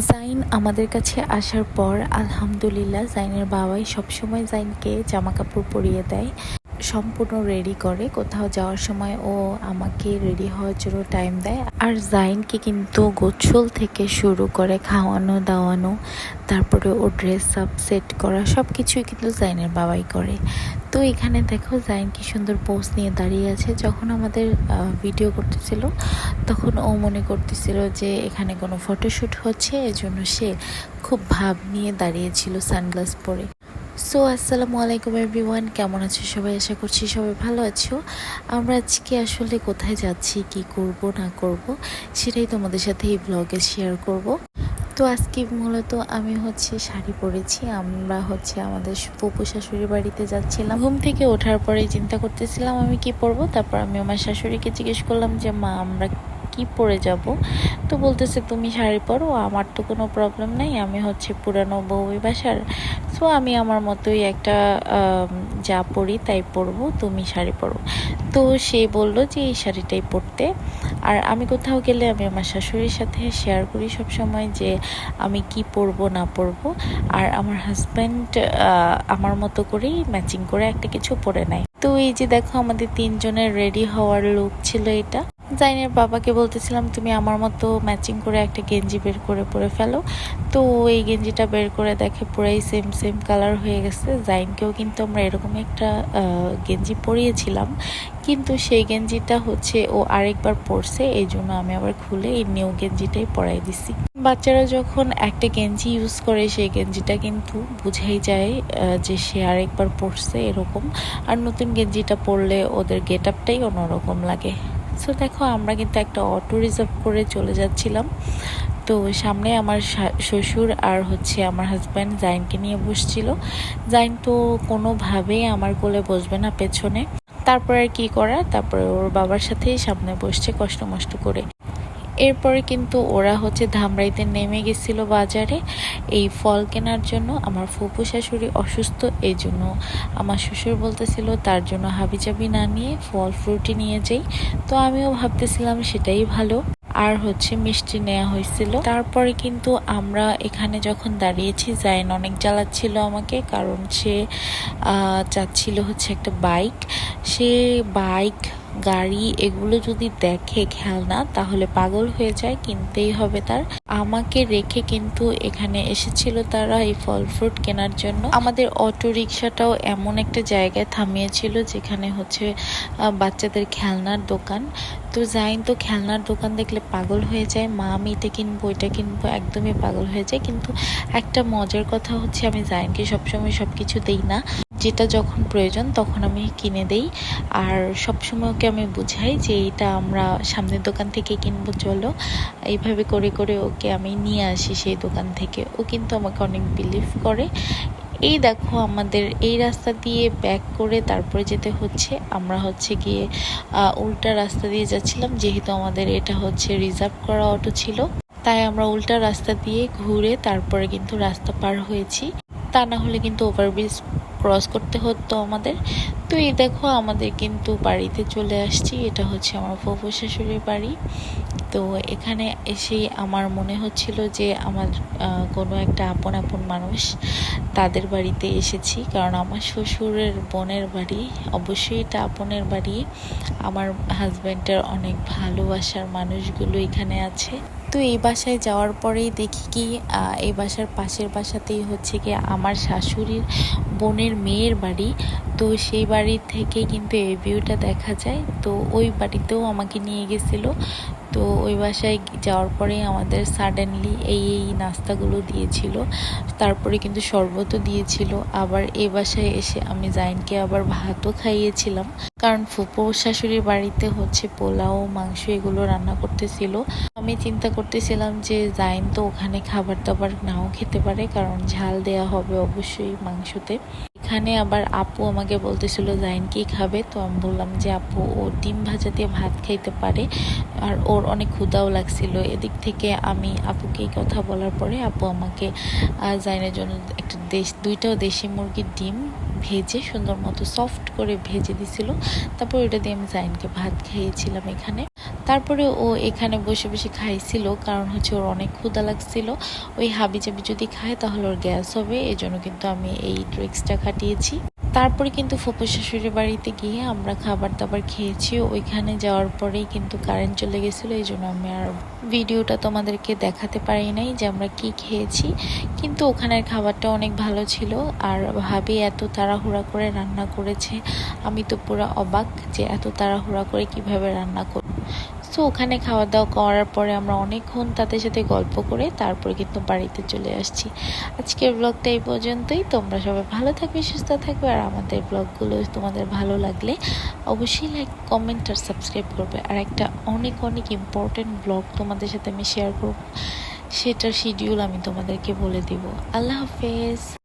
জাইন আমাদের কাছে আসার পর আলহামদুলিল্লাহ জাইনের বাবাই সবসময় জাইনকে জামা কাপড় পরিয়ে দেয়, সম্পূর্ণ রেডি করে। কোথাও যাওয়ার সময় ও আমাকে রেডি হওয়ার জন্য টাইম দেয়। আর জাইনকে কিন্তু গোছল থেকে শুরু করে খাওয়ানো, দাওয়ানো, তারপরে ও ড্রেস আপ সেট করা সব কিছুই কিন্তু জাইনের বাবাই করে। তো এখানে দেখো জাইন কি সুন্দর পোজ নিয়ে দাঁড়িয়ে আছে। যখন আমাদের ভিডিও করতেছিল, তখন ও মনে করতেছিল যে এখানে কোনো ফটোশ্যুট হচ্ছে, এজন্য সে খুব ভাব নিয়ে দাঁড়িয়েছিল সানগ্লাস পরে। সো আসসালামু আলাইকুম এভরিওয়ান কেমন আছো সবাই? আশা করছি সবাই ভালো আছো। আমরা আজকে আসলে কোথায় যাচ্ছি, কি করব, না করব, সেটাই তোমাদের সাথে এই ব্লগে শেয়ার করব। তো আজকে মূলত আমি হচ্ছে শাড়ি পরেছি, আমরা হচ্ছে আমাদের পপু শাশুড়ির বাড়িতে যাচ্ছিলাম। ঘুম থেকে ওঠার পরে চিন্তা করতেছিলাম আমি কি পরবো, তারপর আমি আমার শাশুড়িকে জিজ্ঞেস করলাম যে, মা, আমরা কি পরে যাব? তো বলতেছে, তুমি শাড়ি পরো, আমার তো কোনো প্রবলেম নেই, আমি হচ্ছে পুরানো বউই বাসার। সো আমি আমার মতোই একটা যা পরি তাই পরবো, তুমি শাড়ি পরো। তো সে বলল যে, এই শাড়িটাই পরতে। আর আমি কোথাও গেলে আমি আমার শাশুড়ির সাথে শেয়ার করি সব সময় যে, আমি কি পরবো, না পরবো? আর আমার হাজব্যান্ড আমার মতো করেই ম্যাচিং করে একটা কিছু পরে নেয়। তো এই যে দেখো, আমাদের তিনজনের রেডি হওয়ার লুক ছিল এটা। জাইনের বাবাকে বলতেছিলাম, তুমি আমার মতো ম্যাচিং করে একটা গেঞ্জি বের করে পরে ফেলো। তো এই গেঞ্জিটা বের করে দেখে পুরাই সেম সেম কালার হয়ে গেছে। জাইনকেও কিন্তু আমরা এরকম একটা গেঞ্জি পরিয়েছিলাম। কিন্তু সেই গেঞ্জিটা হচ্ছে ও আরেকবার পরছে, এই জন্য আমি আবার খুলে এই নিউ গেঞ্জিটাই পরাই দিছি। বাচ্চারা যখন একটা গেঞ্জি ইউজ করে, সেই গেঞ্জিটা কিন্তু বুঝাই যায় যে সে আরেকবার পরছে এরকম। আর নতুন গেঞ্জিটা পরলে ওদের গেট আপটাই অন্যরকম লাগে। সো দেখো আমরা কিন্তু একটা অটো রিজার্ভ করে চলে যাচ্ছিলাম। তো সামনে আমার শ্বশুর আর হচ্ছে আমার হাজব্যান্ড জাইনকে নিয়ে বসছিল। জাইন তো কোনোভাবেই আমার কোলে বসবে না পেছনে। তারপরে আর কি করা? তারপরে ওর বাবার সাথেই সামনে বসছে কষ্ট মষ্ট করে। এরপরে কিন্তু ওরা হচ্ছে ধামরাইতে নেমে গেছিল বাজারে এই ফল কেনার জন্য। আমার ফুপু শাশুড়ি অসুস্থ, এই জন্য আমার শ্বশুর বলতেছিল, তার জন্য হাবিজাবি না নিয়ে ফল ফ্রুটি নিয়ে যাই। তো আমিও ভাবতেছিলাম সেটাই ভালো। আর হচ্ছে মিষ্টি নেওয়া হয়েছিল। তারপরে কিন্তু আমরা এখানে যখন দাঁড়িয়েছি জাইন অনেক জ্বালাচ্ছিল আমাকে, কারণ সে চাচ্ছিল হচ্ছে একটা বাইক। সে বাইক গাড়ি এগুলো যদি দেখে খেলনা, তাহলে পাগল হয়ে যায়, কিনতেই হবে তার। আমাকে রেখে কিন্তু এখানে এসেছিল তারা এই ফল ফ্রুট কেনার জন্য। আমাদের অটো রিক্সাটাও এমন একটা জায়গায় থামিয়েছিল, যেখানে হচ্ছে বাচ্চাদের খেলনার দোকান। তো জাইন তো খেলনার দোকান দেখলে পাগল হয়ে যায়। মা, আমি এটা কিনবো এটা কিনবো, একদমই পাগল হয়ে যায়। কিন্তু একটা মজার কথা হচ্ছে, আমি জাইনকে সবসময় সব কিছু দিই না। যেটা যখন প্রয়োজন তখন আমি কিনে দেই। আর সবসময় ওকে আমি বুঝাই যে এটা আমরা সামনের দোকান থেকে কিনবো, চলো। এইভাবে করে করে ওকে আমি নিয়ে আসি সেই দোকান থেকে। ও কিন্তু আমাকে অনেক বিলিভ করে। এই দেখো আমাদের এই রাস্তা দিয়ে ব্যাক করে তারপরে যেতে হচ্ছে। আমরা হচ্ছে গিয়ে উল্টা রাস্তা দিয়ে যাচ্ছিলাম, যেহেতু আমাদের এটা হচ্ছে রিজার্ভ করা অটো ছিল। তাই আমরা উল্টা রাস্তা দিয়ে ঘুরে তারপরে কিন্তু রাস্তা পার হয়েছি। তা না হলে কিন্তু ওভারব্রিজ ক্রস করতে হতো আমাদের। তো এই দেখো আমাদের কিন্তু বাড়িতে চলে আসছি, এটা হচ্ছে আমার ফুফু শাশুড়ির বাড়ি। তো এখানে এসেই আমার মনে হচ্ছিল যে আমার কোনো একটা আপন আপন মানুষ তাদের বাড়িতে এসেছি। কারণ আমার শ্বশুরের বোনের বাড়ি, অবশ্যই এটা আপনের বাড়ি। আমার হাজব্যান্ডের অনেক ভালোবাসার মানুষগুলো এখানে আছে। তো এই বাসায় যাওয়ার পরেই দেখি কি এই বাসার পাশের বাসাতেই হচ্ছে কি আমার শাশুড়ির বোনের মেয়ের বাড়ি। তো সেই বাড়ি থেকে কিন্তু এই ভিউটা দেখা যায়। তো ওই বাড়িতেও আমাকে নিয়ে গেছিল। তো ওই বাসায় যাওয়ার পরে আমাদের সাডেনলি এই এই নাস্তাগুলো দিয়েছিল। তারপরে কিন্তু শরবতও দিয়েছিল। আবার এ বাসায় এসে আমি জাইনকে আবার ভাতও খাইয়েছিলাম। কারণ ফুপো শাশুড়ির বাড়িতে হচ্ছে পোলাও, মাংস এগুলো রান্না করতেছিল। আমি চিন্তা করতেছিলাম যে জাইন তো ওখানে খাবার দাবার নাও খেতে পারে, কারণ ঝাল দেয়া হবে অবশ্যই মাংসতে। এখানে আবার আপু আমাকে বলতেছিল, জাইন কি খাবে? তো আমি বললাম যে, আপু, ও ডিম ভাজা দিয়ে ভাত খাইতে পারে আর ওর অনেক ক্ষুদাও লাগছিল। এদিক থেকে আমি আপুকে কথা বলার পরে আপু আমাকে জাইনের জন্য একটা দেশ দুইটাও দেশি মুরগির ডিম ভেজে সুন্দর মতো সফট করে ভেজে দিছিল। তারপর ওইটা দিয়ে আমি জাইনকে ভাত খাইয়েছিলাম এখানে। তারপরে ও এখানে বসে বসে খাইছিল, কারণ হচ্ছে ওর অনেক ক্ষুদা লাগছিল। ওই হাবি চাবি যদি খায় তাহলে ওর গ্যাস হবে এই জন্য কিন্তু আমি এই ট্রিক্সটা খাটিয়েছি। তারপরে কিন্তু ফুপু শাশুড়ির বাড়িতে গিয়ে আমরা খাবার দাবার খেয়েছি। ওইখানে যাওয়ার পরেই কিন্তু কারেন্ট চলে গেছিল এই জন্য আমি আর ভিডিওটা তোমাদেরকে দেখাতে পারি নাই যে আমরা কি খেয়েছি কিন্তু ওখানের খাবারটা অনেক ভালো ছিল। আর ভাবি এত তাড়াহুড়া করে রান্না করেছে। আমি তো পুরো অবাক যে এত তাড়াহুড়া করে কীভাবে রান্না কর তো ওখানে খাওয়া দাওয়া করার পরে আমরা অনেকক্ষণ তাদের সাথে গল্প করে তারপরে কিন্তু বাড়িতে চলে আসছি। আজকের ব্লগটা এই পর্যন্তই। তোমরা সবাই ভালো থাকবে, সুস্থ থাকবে। আর আমাদের ব্লগগুলো তোমাদের ভালো লাগলে অবশ্যই লাইক কমেন্ট আর সাবস্ক্রাইব করবে। আর একটা অনেক অনেক ইম্পর্টেন্ট ব্লগ তোমাদের সাথে আমি শেয়ার করব। সেটার শিডিউল আমি তোমাদেরকে বলে দিব। আল্লাহ হাফেজ।